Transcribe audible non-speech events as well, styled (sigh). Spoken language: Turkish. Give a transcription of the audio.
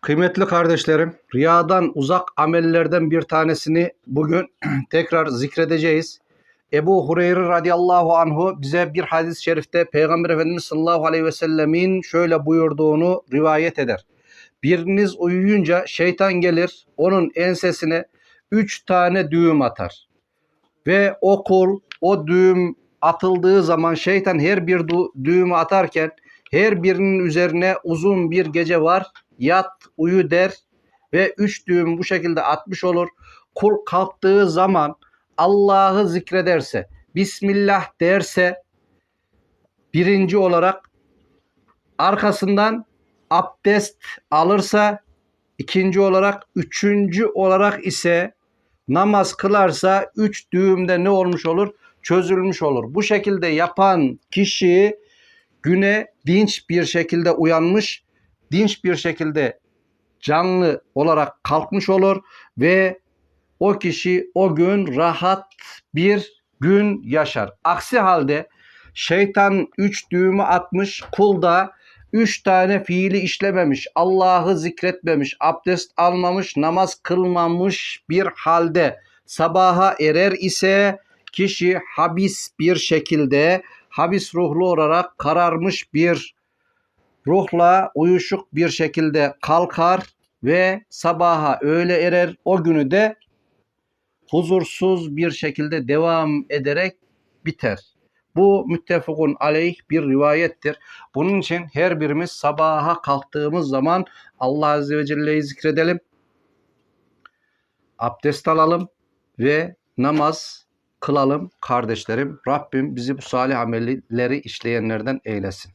Kıymetli kardeşlerim, riyadan uzak amellerden bir tanesini bugün (clears throat) tekrar zikredeceğiz. Ebu Hureyre radıyallahu anhu bize bir hadis-i şerifte Peygamber Efendimiz sallallahu aleyhi ve sellemin şöyle buyurduğunu rivayet eder. Biriniz uyuyunca şeytan gelir, onun ensesine üç tane düğüm atar. Ve o kul o düğüm atıldığı zaman şeytan her bir düğümü atarken her birinin üzerine uzun bir gece var. Yat, uyu der ve üç düğüm bu şekilde atmış olur. Kul kalktığı zaman Allah'ı zikrederse, Bismillah derse birinci olarak arkasından abdest alırsa ikinci olarak üçüncü olarak ise namaz kılarsa üç düğümde ne olmuş olur? Çözülmüş olur. Bu şekilde yapan kişi güne dinç bir şekilde uyanmış, dinç bir şekilde canlı olarak kalkmış olur ve o kişi o gün rahat bir gün yaşar. Aksi halde şeytan üç düğümü atmış, kul da üç tane fiili işlememiş, Allah'ı zikretmemiş, abdest almamış, namaz kılmamış bir halde sabaha erer ise kişi habis bir şekilde habis ruhlu olarak kararmış bir ruhla uyuşuk bir şekilde kalkar ve sabaha öyle erer. O günü de huzursuz bir şekilde devam ederek biter. Bu müttefakun aleyh bir rivayettir. Bunun için her birimiz sabaha kalktığımız zaman Allah Azze ve Celle'yi zikredelim. Abdest alalım ve namaz kılalım kardeşlerim. Rabbim bizi bu salih amelleri işleyenlerden eylesin.